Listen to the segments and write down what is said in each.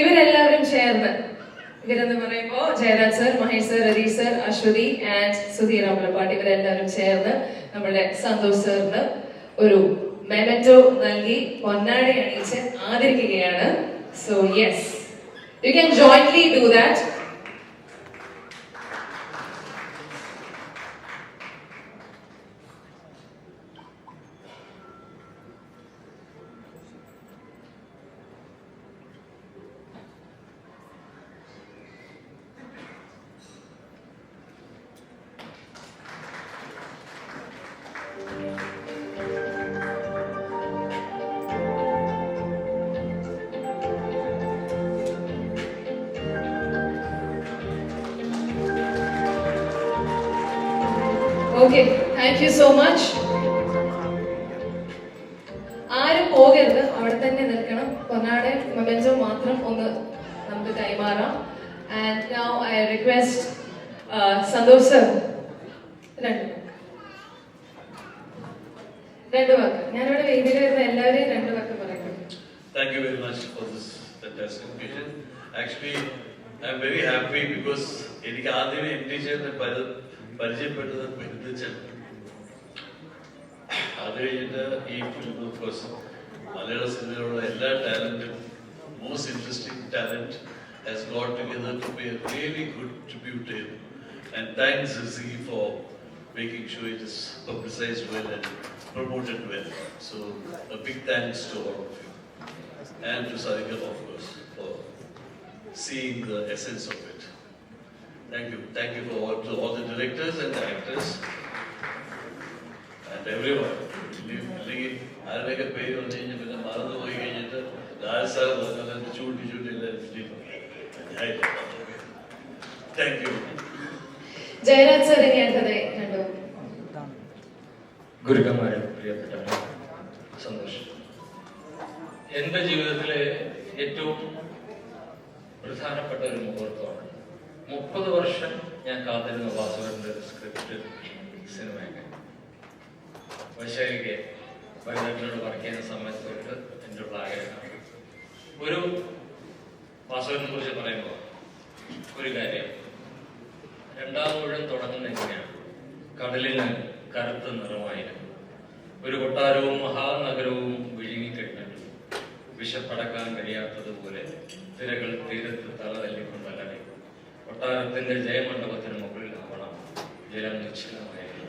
ഇവരെല്ലാവരും ചേർന്ന്. ഇവരെന്ന് പറയുമ്പോ Jayaraj sir Mahesh sir Ratheesh sir Aswathi and Sudheer Ambalappattu ഇവരെല്ലാവരും ചേർന്ന് നമ്മുടെ സന്തോഷ് സാറിന് ഒരു മെമറ്റോ നൽകി പൊന്നാടി അണിയിച്ച് ആദരിക്കുകയാണ്. So yes you can jointly do that okay thank you so much ആരും പോകരുത്. അവിടെ തന്നെ നിൽക്കണം. പൊന്നാടെ മൊമെന്റോ മാത്രം ഒന്ന് നമുക്ക് കൈമാറാം. And now I request Santhosh sir രണ്ട്. രണ്ട് വാക്ക്. ഞാനിവിടെ വേദിയിൽ വരുന്ന എല്ലാവരെയും രണ്ട് വാക്ക് പറയുന്നു. Thank you very much for this fantastic occasion. Actually, I'm very happy because എനിക്ക് ആദ്യമേ എം ടി ചേട്ടനെ പരി- പരിചയപ്പെട്ടത് ബിരുദിച്ചൻ അത് കഴിഞ്ഞിട്ട് ഈ ഫിലിം ഓഫ് കോഴ്സ് മലയാള സിനിമയിലുള്ള എല്ലാ ടാലന്റും most interesting talent has got together to be a really good tribute to him. And thanks Rizzi for making sure it is publicized well and promoted well. So a big thanks to all of you. And to Sarikam, of course, for seeing the essence of it. Thank you. Thank you for all, to all the directors and the actors and everyone. ആരുടെയൊക്കെ പേര് വന്നു കഴിഞ്ഞാൽ പിന്നെ മറന്നു പോയി കഴിഞ്ഞിട്ട് ദാസാർ പറഞ്ഞത് ചൂണ്ടി ചൂണ്ടില്ല താങ്ക് യു ജയരാജ് സർ രണ്ട് വാക്ക് ഗുരുക്കന്മാരെ പ്രിയപ്പെട്ടവരെ സന്തോഷം. എന്റെ ജീവിതത്തിലെ ഏറ്റവും പ്രധാനപ്പെട്ട ഒരു മുഹൂർത്തമാണ് മുപ്പത് വർഷം ഞാൻ കാത്തിരുന്ന വാസുവിന്റെ സ്ക്രിപ്റ്റ് സിനിമയൊക്കെ. വൈശാലിക്ക് വൈകുന്നേരത്തിനോട് വർക്ക് ചെയ്യുന്ന സമയത്ത് തൊട്ട് എന്റെ ഉള്ള ആഗ്രഹമാണ് ഒരു വാസുവിനെ കുറിച്ച് പറയുമ്പോൾ ഒരു കാര്യം. രണ്ടാം മുഴുവൻ തുടങ്ങുന്ന എങ്ങനെയാണ്? കടലിന് കറുത്ത നിറമായിരുന്നു. ഒരു കൊട്ടാരവും മഹാനഗരവും വിഴുങ്ങിക്കഴിഞ്ഞിട്ടു വിശപ്പടക്കാൻ കഴിയാത്തതുപോലെ തിരകൾ തീരത്ത് തല തല്ലി അലറി കൊട്ടാരത്തിന്റെ ജയമണ്ഡപത്തിന് മുകളിലാവണം ജലം നിശ്ചലമായിരുന്നു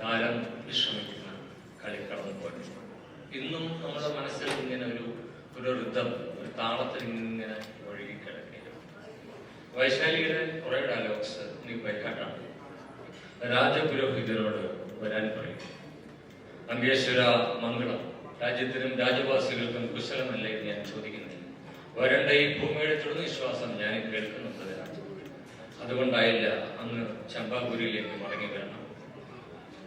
കാലം വിശ്രമിക്കുന്ന കളിക്കളം പോലെ ഇന്നും നമ്മുടെ മനസ്സിൽ ഇങ്ങനെ ഒരു ഒരു ഋതം ഒരു താളത്തിൽ ഇങ്ങനെ ഒഴുകിക്കിടക്കുകയാണ്. വൈശാലിയുടെ കുറെ ഡയലോഗ്സ് എനിക്ക് വൈകാട്ടാണ് രാജപുരോഹിതരോട് വരാൻ പറയും. അങ്കേശ്വര മംഗളം. രാജ്യത്തിനും രാജവാസികൾക്കും കുശലമല്ലേ ഞാൻ ചോദിക്കുന്നില്ല. വരണ്ട ഈ ഭൂമിയുടെ വിശ്വാസം ഞാൻ കേൾക്കുന്നുണ്ട്. രാജ അതുകൊണ്ടായില്ല അങ്ങ് ചമ്പാപുരിയിലേക്ക് മടങ്ങി വരണം.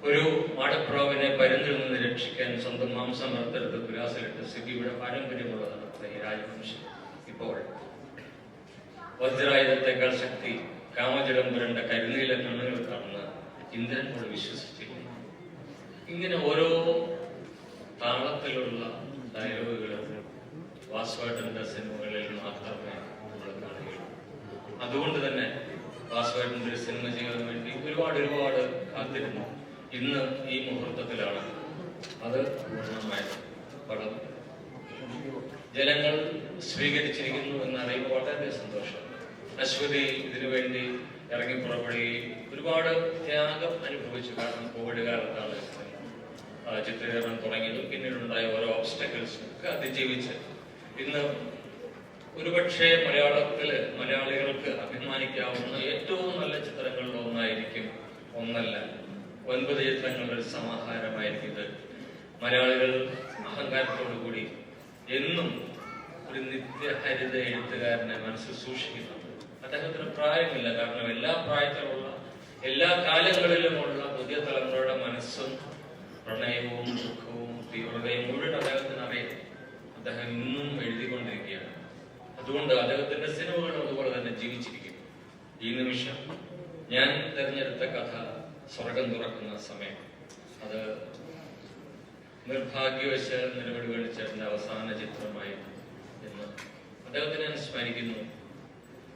ഒരു മാടപ്രാവിനെ പരുന്തിൽ നിന്ന് രക്ഷിക്കാൻ സ്വന്തം മാംസം അർത്തെടുത്ത് പുരാസിലിട്ട് സിബിയുടെ പാരമ്പര്യമുള്ള നടത്തുന്ന ഈ രാജവംശം ഇപ്പോൾ വജ്രായുധത്തെക്കാൾ ശക്തി കാമജലം പുരണ്ട കരുനീല കണ്ണുകൾക്കാണെന്ന് കാണുന്ന ഇന്ദ്രൻ കൂടെ വിശ്വസിച്ചിരുന്നു ഇങ്ങനെ ഓരോ താളത്തിലുള്ള ഡയലോഗുകളും വാസ്വാട്ടന്റെ സിനിമകളിൽ മാത്രമേ നമ്മൾ കാണുകയുള്ളൂ. അതുകൊണ്ട് തന്നെ വാസ്വാട്ടന്റെ ഒരു സിനിമ ചെയ്യാൻ വേണ്ടി ഒരുപാട് ഒരുപാട് കാത്തിരുന്നു. ഇന്ന് ഈ മുഹൂർത്തത്തിലാണ് അത് പൂർണമായത് പടം. ജനങ്ങൾ സ്വീകരിച്ചിരിക്കുന്നു എന്നറിയുമ്പോൾ വളരെ സന്തോഷം. അശ്വതി ഇതിനു വേണ്ടി ഇറങ്ങി പുറപ്പെടുകയും ഒരുപാട് ത്യാഗം അനുഭവിച്ചു. കാരണം കോവിഡ് കാലത്താണ് ചിത്രീകരണം തുടങ്ങിയതും. പിന്നീടുണ്ടായ ഓരോ ഓബ്സ്റ്റക്കിൾസും ഒക്കെ അതിജീവിച്ച് ഇന്ന് ഒരുപക്ഷെ മലയാളത്തിൽ മലയാളികൾക്ക് അഭിമാനിക്കാവുന്ന ഏറ്റവും നല്ല ചിത്രങ്ങളിൽ ഒന്നായിരിക്കും ഒന്നല്ല ഒൻപത് ചിത്രങ്ങളുടെ ഒരു സമാഹാരമായിരിക്കും ഇത്. മലയാളികൾ അഹങ്കാരത്തോടു കൂടി എന്നും ഒരു നിത്യഹരിത എഴുത്തുകാരനെ മനസ്സിൽ സൂക്ഷിക്കുന്നുണ്ട് അദ്ദേഹത്തിന് പ്രായമില്ല. കാരണം എല്ലാ പ്രായത്തിലുള്ള എല്ലാ കാലങ്ങളിലുമുള്ള പുതിയ തലമുറയുടെ മനസ്സും പ്രണയവും ദുഃഖവും തീവ്രതയും മുഴുവൻ അദ്ദേഹത്തിന് അറിയാം അദ്ദേഹം ഇന്നും എഴുതിക്കൊണ്ടിരിക്കുകയാണ്. അതുകൊണ്ട് അദ്ദേഹത്തിന്റെ സിനിമകൾ അതുപോലെ തന്നെ ജീവിച്ചിരിക്കുന്നു. ഈ നിമിഷം ഞാൻ തിരഞ്ഞെടുത്ത കഥ സ്വർഗം തുറക്കുന്ന സമയം. അത് നിർഭാഗ്യവശാൽ നിലവിളി ചേട്ടന്റെ അവസാന ചിത്രമായിരുന്നു എന്ന് അദ്ദേഹത്തിനെ ഞാൻ സ്മരിക്കുന്നു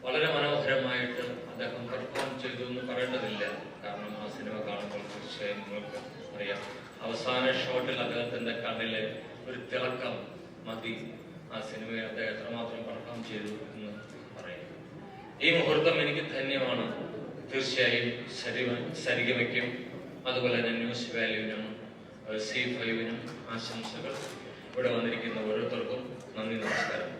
വളരെ മനോഹരമായിട്ട് അദ്ദേഹം പെർഫോം ചെയ്തു എന്ന് പറയേണ്ടതില്ല. കാരണം ആ സിനിമ കാണുമ്പോൾ തീർച്ചയായും നിങ്ങൾക്ക് അറിയാം. അവസാന ഷോട്ടിൽ അദ്ദേഹത്തിന്റെ കണ്ണിലെ ഒരു തിളക്കം മതി. ആ സിനിമയെ അദ്ദേഹം എത്രമാത്രം പെർഫോം ചെയ്തു എന്ന് പറയുന്നു. ഈ മുഹൂർത്തം എനിക്ക് ധന്യമാണ്. തീർച്ചയായും സരിവ സരിഗമയ്ക്കും അതുപോലെ തന്നെ ന്യൂസ് വാല്യൂവിനും സി ഫൈവിനും ആശംസകൾ ഇവിടെ വന്നിരിക്കുന്ന ഓരോരുത്തർക്കും നന്ദി നമസ്കാരം.